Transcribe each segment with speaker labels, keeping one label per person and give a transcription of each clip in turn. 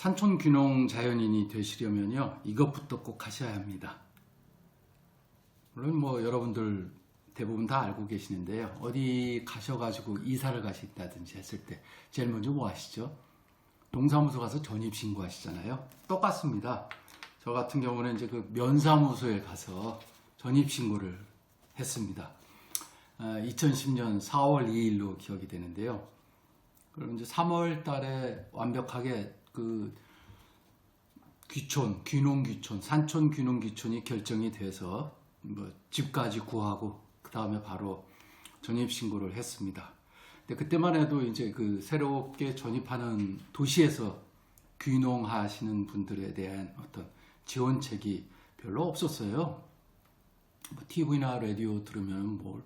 Speaker 1: 산촌 귀농 자연인이 되시려면요 이것부터 꼭 하셔야 합니다. 물론 뭐 여러분들 대부분 다 알고 계시는데요. 어디 가셔가지고 이사를 가신다든지 했을 때 제일 먼저 뭐 하시죠? 동사무소 가서 전입 신고하시잖아요. 똑같습니다. 저 같은 경우는 이제 그 면사무소에 가서 전입 신고를 했습니다. 2010년 4월 2일로 기억이 되는데요. 그럼 이제 3월 달에 완벽하게 그 귀촌, 귀농 귀촌, 산촌 귀농 귀촌이 결정이 돼서 뭐 집까지 구하고 그 다음에 바로 전입 신고를 했습니다. 근데 그때만 해도 이제 그 새롭게 전입하는 도시에서 귀농하시는 분들에 대한 어떤 지원책이 별로 없었어요. 뭐 TV나 라디오 들으면 뭘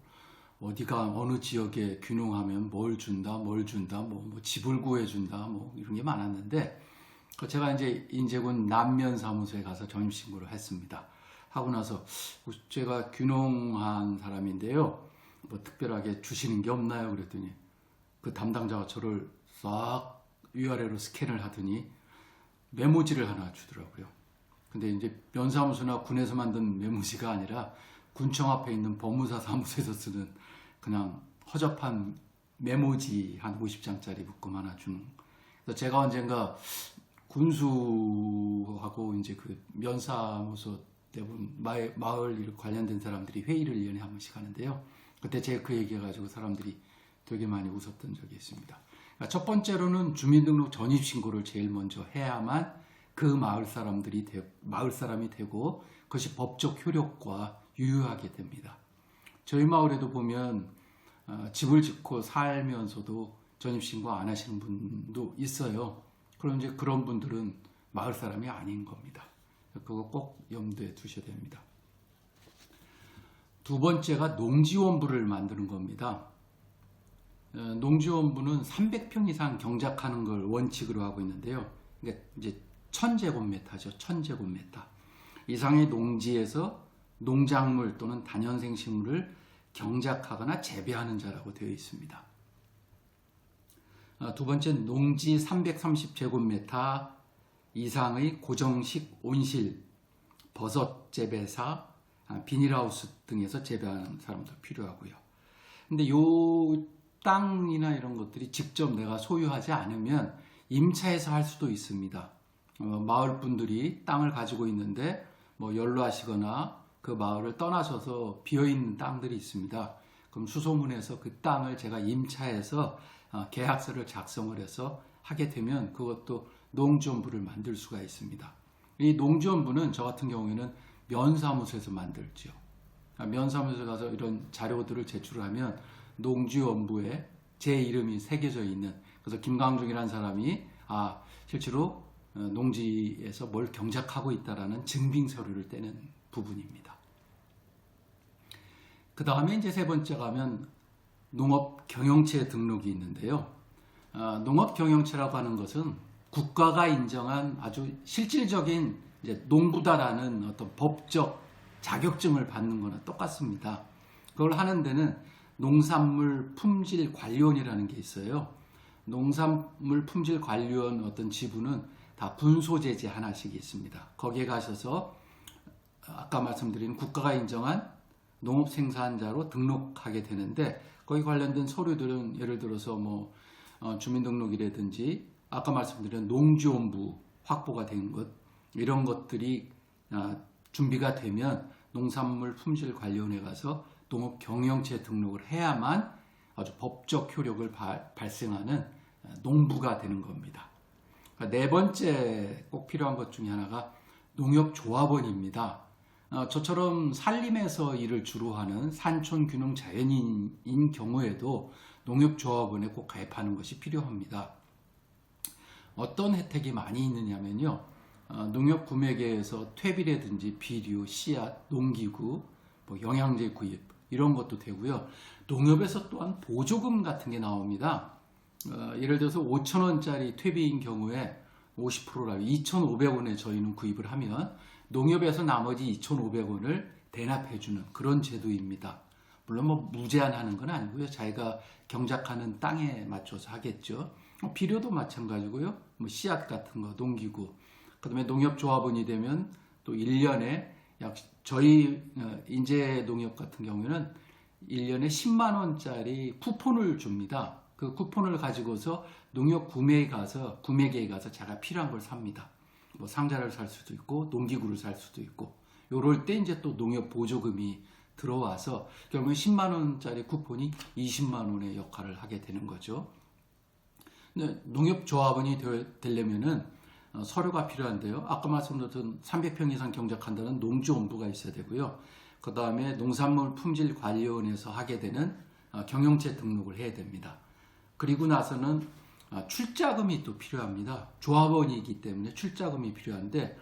Speaker 1: 어디가 어느 지역에 귀농하면 뭘 준다, 뭘 준다, 뭐, 뭐 집을 구해준다, 뭐 이런 게 많았는데 그 제가 이제 인제군 남면 사무소에 가서 전입 신고를 했습니다. 하고 나서 제가 귀농한 사람인데요. 뭐 특별하게 주시는 게 없나요? 그랬더니 그 담당자가 저를 싹 위아래로 스캔을 하더니 메모지를 하나 주더라고요. 근데 이제 면사무소나 군에서 만든 메모지가 아니라 군청 앞에 있는 법무사 사무소에서 쓰는 그냥 허접한 메모지 한 50장짜리 묶음 하나 주는. 그래서 제가 언젠가 군수하고 이제 그 면사무소 대부분 마을, 일 관련된 사람들이 회의를 1년에 한 번씩 하는데요. 그때 제가 그 얘기해가지고 사람들이 되게 많이 웃었던 적이 있습니다. 그러니까 첫 번째로는 주민등록 전입신고를 제일 먼저 해야만 그 마을 사람들이 되, 마을 사람이 되고 그것이 법적 효력과 유효하게 됩니다. 저희 마을에도 보면 어, 집을 짓고 살면서도 전입신고 안 하시는 분도 있어요. 그럼 이제 그런 분들은 마을 사람이 아닌 겁니다. 그거 꼭 염두에 두셔야 됩니다. 두 번째가 농지원부를 만드는 겁니다. 어, 농지원부는 300평 이상 경작하는 걸 원칙으로 하고 있는데요. 이제 1000제곱미터죠. 1000제곱미터 이상의 농지에서 농작물 또는 단연생 식물을 경작하거나 재배하는 자라고 되어 있습니다. 어, 두 번째 농지 330제곱미터 이상의 고정식 온실, 버섯 재배사, 아, 비닐하우스 등에서 재배하는 사람도 필요하고요. 근데 요 땅이나 이런 것들이 직접 내가 소유하지 않으면 임차해서 할 수도 있습니다. 어, 마을 분들이 땅을 가지고 있는데 뭐 연로하시거나 그 마을을 떠나셔서 비어 있는 땅들이 있습니다. 그럼 수소문에서 그 땅을 제가 임차해서 어, 계약서를 작성을 해서 하게 되면 그것도 농지원부를 만들 수가 있습니다. 이 농지원부는 저 같은 경우에는 면사무소에서 만들죠. 아, 면사무소에 가서 이런 자료들을 제출하면 농지원부에 제 이름이 새겨져 있는 그래서 김강중이라는 사람이 아 실제로 어, 농지에서 뭘 경작하고 있다라는 증빙 서류를 떼는 부분입니다. 그 다음에 이제 세 번째 가면 농업 경영체 등록이 있는데요. 어, 농업 경영체라고 하는 것은 국가가 인정한 아주 실질적인 농부다라는 어떤 법적 자격증을 받는 거나 똑같습니다. 그걸 하는 데는 농산물 품질 관리원이라는 게 있어요. 농산물 품질 관리원 어떤 지부는 다 분소 제재 하나씩 있습니다. 거기에 가셔서 아까 말씀드린 국가가 인정한 농업 생산자로 등록하게 되는데 거기 관련된 서류들은 예를 들어서 뭐 어, 주민등록이라든지 아까 말씀드린 농지원부 확보가 된 것 이런 것들이 아, 준비가 되면 농산물 품질 관리원에 가서 농업 경영체 등록을 해야만 아주 법적 효력을 발, 발생하는 농부가 되는 겁니다. 그러니까 네 번째 꼭 필요한 것 중에 하나가 농협조합원입니다. 어, 저처럼 산림에서 일을 주로 하는 산촌균흥 자연인인 경우에도 농협조합원에 꼭 가입하는 것이 필요합니다. 어떤 혜택이 많이 있느냐면요. 어, 농협 구매계에서 퇴비라든지 비료, 씨앗, 농기구, 뭐 영양제 구입 이런 것도 되고요. 농협에서 또한 보조금 같은 게 나옵니다. 어, 예를 들어서 5천 원짜리 퇴비인 경우에 50%라 2,500원에 저희는 구입을 하면 농협에서 나머지 2,500원을 대납해주는 그런 제도입니다. 물론 뭐 무제한 하는 건 아니고요. 자기가 경작하는 땅에 맞춰서 하겠죠. 어, 비료도 마찬가지고요. 뭐 씨앗 같은 거, 농기구. 그 다음에 농협조합원이 되면 또 1년에 약 저희 어, 인재 농협 같은 경우에는 1년에 10만 원짜리 쿠폰을 줍니다. 그 쿠폰을 가지고서 농협 구매에 가서 구매계에 가서 제가 필요한 걸 삽니다. 뭐 상자를 살 수도 있고 농기구를 살 수도 있고 요럴 때 이제 또 농협 보조금이 들어와서 결국엔 10만 원짜리 쿠폰이 20만 원의 역할을 하게 되는 거죠. 농협 조합원이 되려면은 어, 서류가 필요한데요. 아까 말씀드렸던 300평 이상 경작한다는 농지원부가 있어야 되고요. 그 다음에 농산물 품질 관리원에서 하게 되는 어, 경영체 등록을 해야 됩니다. 그리고 나서는 어, 출자금이 또 필요합니다. 조합원이기 때문에 출자금이 필요한데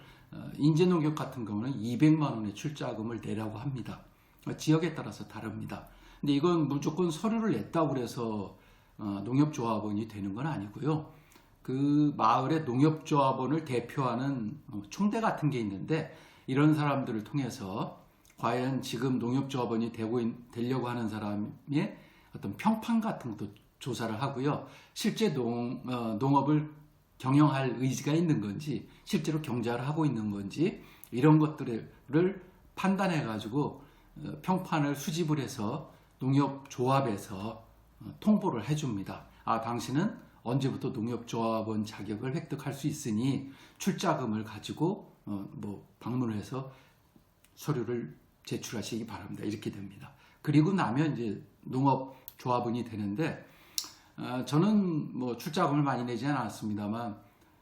Speaker 1: 인재농협 같은 경우는 200만 원의 출자금을 내라고 합니다. 지역에 따라서 다릅니다. 근데 이건 무조건 서류를 냈다고 그래서 농협조합원이 되는 건 아니고요. 그 마을의 농협조합원을 대표하는 어, 총대 같은 게 있는데 이런 사람들을 통해서 과연 지금 농협조합원이 되고 되려고 하는 사람의 어떤 평판 같은 것도 조사를 하고요. 실제 농, 어, 농업을 경영할 의지가 있는 건지, 실제로 경제를 하고 있는 건지, 이런 것들을 판단해 가지고 어, 평판을 수집을 해서 농협조합에서 어, 통보를 해줍니다. 아, 당신은 언제부터 농협조합원 자격을 획득할 수 있으니 출자금을 가지고 어, 뭐 방문을 해서 서류를 제출하시기 바랍니다. 이렇게 됩니다. 그리고 나면 이제 농업조합원이 되는데 어, 저는 뭐 출자금을 많이 내지 않았습니다만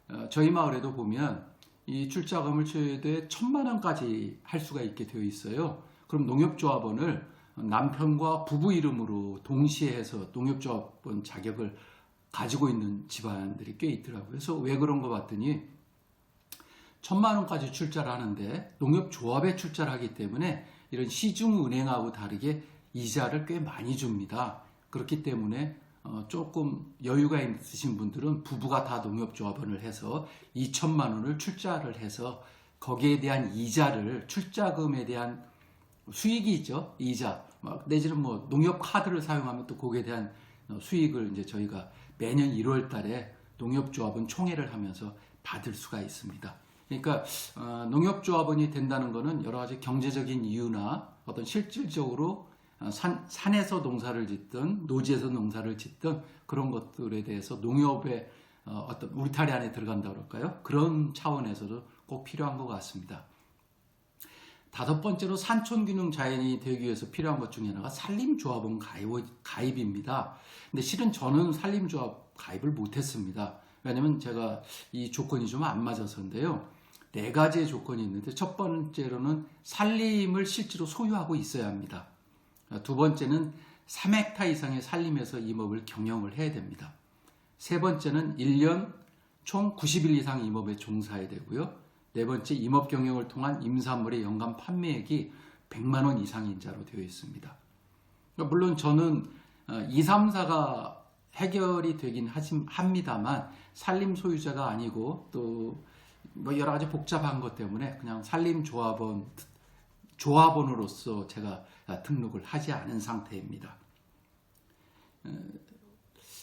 Speaker 1: 어, 저희 마을에도 보면 이 출자금을 최대 천만 원까지 할 수가 있게 되어 있어요. 그럼 농협조합원을 남편과 부부 이름으로 동시에 해서 농협조합원 자격을 가지고 있는 집안들이 꽤 있더라고요. 그래서 왜 그런 거 봤더니 천만 원까지 출자를 하는데 농협조합에 출자를 하기 때문에 이런 시중은행하고 다르게 이자를 꽤 많이 줍니다. 그렇기 때문에 어, 조금 여유가 있으신 분들은 부부가 다 농협조합원을 해서 2천만 원을 출자를 해서 거기에 대한 이자를 출자금에 대한 수익이 있죠. 이자. 내지는 뭐 농협 카드를 사용하면 또 거기에 대한 어, 수익을 이제 저희가 매년 1월 달에 농협조합은 총회를 하면서 받을 수가 있습니다. 그러니까 어, 농협조합원이 된다는 것은 여러 가지 경제적인 이유나 어떤 실질적으로 어, 산, 산에서 농사를 짓든 노지에서 농사를 짓든 그런 것들에 대해서 농협의 어, 어떤 울타리 안에 들어간다 그럴까요? 그런 차원에서도 꼭 필요한 것 같습니다. 다섯 번째로 산촌균흥 자연이 되기 위해서 필요한 것 중에 하나가 산림조합원 가입, 입니다 근데 실은 저는 산림조합 가입을 못했습니다. 왜냐면 제가 이 조건이 좀 안 맞아서인데요. 네 가지의 조건이 있는데 첫 번째로는 산림을 실제로 소유하고 있어야 합니다. 두 번째는 3헥타 이상의 산림에서 임업을 경영을 해야 됩니다. 세 번째는 1년 총 90일 이상 임업에 종사해야 되고요. 네 번째 임업 경영을 통한 임산물의 연간 판매액이 100만 원 이상 인 자로 되어 있습니다. 그러니까 물론 저는 2, 3, 4가 해결이 되긴 합니다만 산림 소유자가 아니고 또 뭐 여러 가지 복잡한 것 때문에 그냥 산림 조합원 조합원으로서 제가 등록을 하지 않은 상태입니다. 어,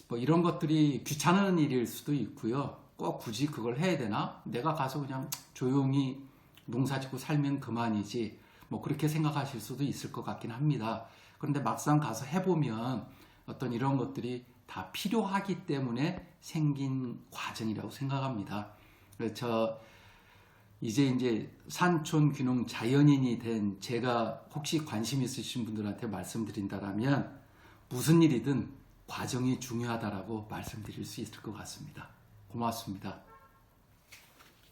Speaker 1: 뭐 이런 것들이 귀찮은 일일 수도 있고요. 꼭 굳이 그걸 해야 되나? 내가 가서 그냥 조용히 농사 짓고 살면 그만이지. 뭐 그렇게 생각하실 수도 있을 것 같긴 합니다. 그런데 막상 가서 해보면 어떤 이런 것들이 다 필요하기 때문에 생긴 과정이라고 생각합니다. 그래서 이제 이제 산촌 균흥 자연인이 된 제가 혹시 관심 있으신 분들한테 말씀드린다면 무슨 일이든 과정이 중요하다라고 말씀드릴 수 있을 것 같습니다. 고맙습니다.